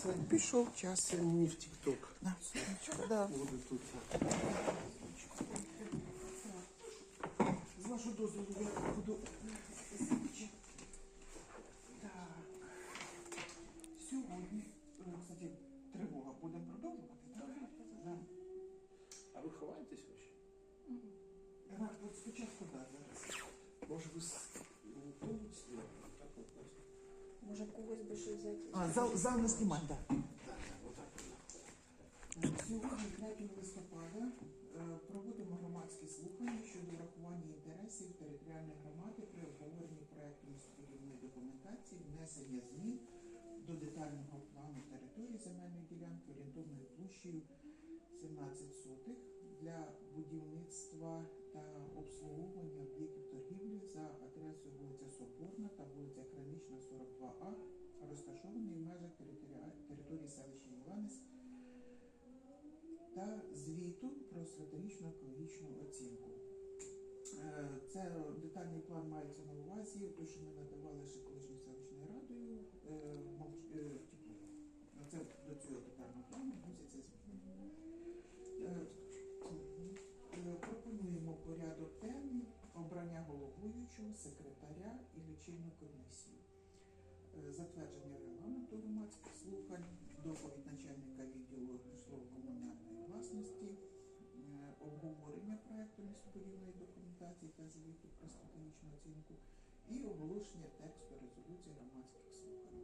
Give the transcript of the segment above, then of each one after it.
Це, Пішов час. це мені в Тік-Ток. На, сонечко, да. Буде тут. З вашого дозволу я буду. Так. Сьогодні, е, кстати, тривога. Будемо продовжувати, так? Да. А ви ховаєтесь вообще? Ага, от Спочатку, так, зараз. Може ви когось би взяти. А, зал, зал не так. Так, так. Сьогодні, 3 листопада, е, проводимо громадські слухання щодо врахування інтересів територіальної громади при обговоренні проекту містобудівної документації, внесення змін до детального плану території земельної ділянки орієнтовною площею 17 сотих для будівництва та обслуговування об'єктів торгівлі за адресою вулиця Соборна та вулиця Гранична 42А, розташований в межах територіа- території селища Іванець та звіту про стратегічну екологічну оцінку. Е, Це детальний план мається на увазі, те, що ми надавали ще колишньою селищною радою. е, е, типу, Це до цього детального плану вносяться зміни. Пропонуємо порядок денний, обрання головуючого, секретаря і лічильну комісію. Затвердження регламенту громадських слухань, доповідь начальника відділу житлово-комунальної власності, проекту містобудівної документації та звіту про стратегічну оцінку і оголошення тексту резолюції громадських слухань.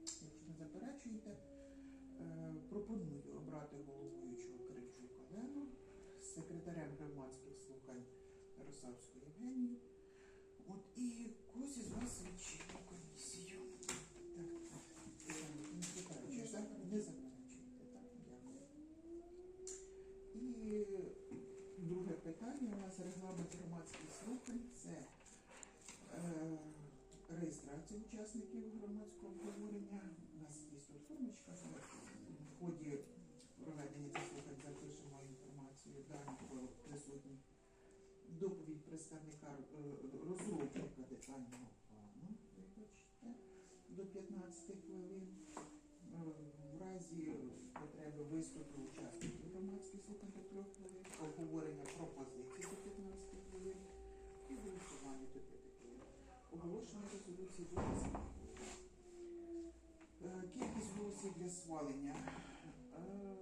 Якщо не заперечуєте, е, пропоную обрати головуючого Киричук Олену, секретарем громадських слухань Росавську Євгенію. От і когось із вас лічильну комісію. Так, Не заперечуєте, так? Не заперечуєте, так, дякую. І друге питання у нас регламент громадських слухань. Це е, реєстрація учасників громадського обговорення. У нас є тут формочка. В ході проведення цих слухань запишемо інформацію дані про присутніх. Доповідь представника е, розробника детального плану, вибачте, до 15 хвилин. Е, В разі потреби виступу учасників слухань до 3 хвилин, обговорення пропозицій до 15 хвилин і голосування до 5 хвилин. Оголошення резолюції до 10 хвилин. Е, Кількість голосів для схвалення. Е,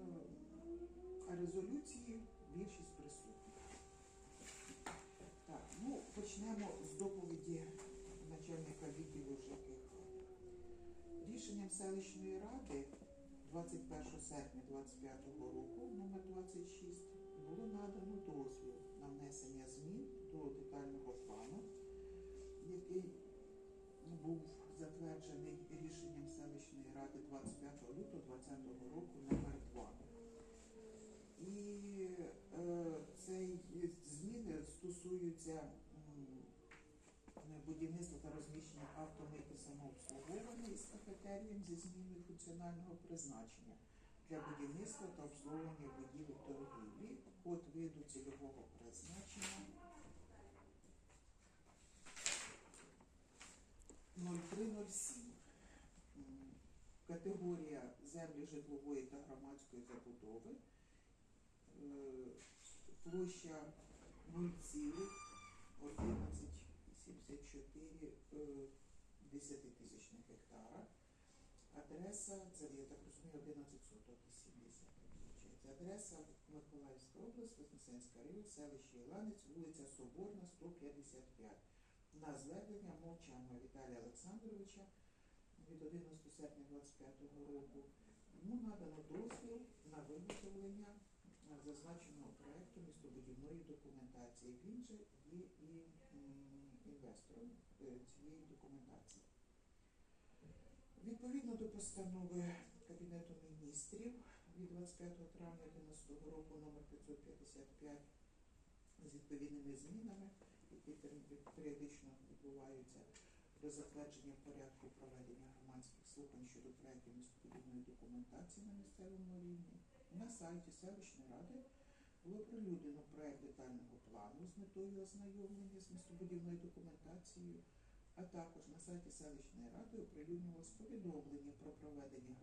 резолюції більшість присутніх. Так, ну почнемо з доповіді начальника відділу ЖКХ. Рішенням селищної ради 21 серпня 2025 року номер 26 було надано дозвіл на внесення змін до детального плану, який був затверджений рішенням селищної ради 25 лютого 2020 року номер 2. І е, ці зміни стосуються будівництва та розміщення кафетерієм зі зміною функціонального призначення для будівництва та обслуговування будівель торгівлі, код виду цільового призначення 0307. Категорія землі житлової та громадської забудови. Е, Площа 0,1174 е, десятитисячних гектара. Адреса, це я так розумію, 11 соток і 70 виходить. Адреса Миколаївська область, Вознесенська район, селище Іланець, вулиця Соборна, 155. На звернення Мовчанова Віталія Олександровича від 11 серпня 25 року йому надано дозвіл на виготовлення зазначеного проекту містобудівної документації. Він же є і інвестором цієї документації. Відповідно до постанови Кабінету міністрів від 25 травня 2011 року номер 555 з відповідними змінами, які періодично відбуваються до затвердження порядку проведення громадських слухань щодо проєктів містобудівної документації на місцевому рівні. На сайті селищної ради було прилюднено проєкт детального плану з метою ознайомлення з містобудівною документацією, а також на сайті селищної ради оприлюднювалось повідомлення про проведення громадських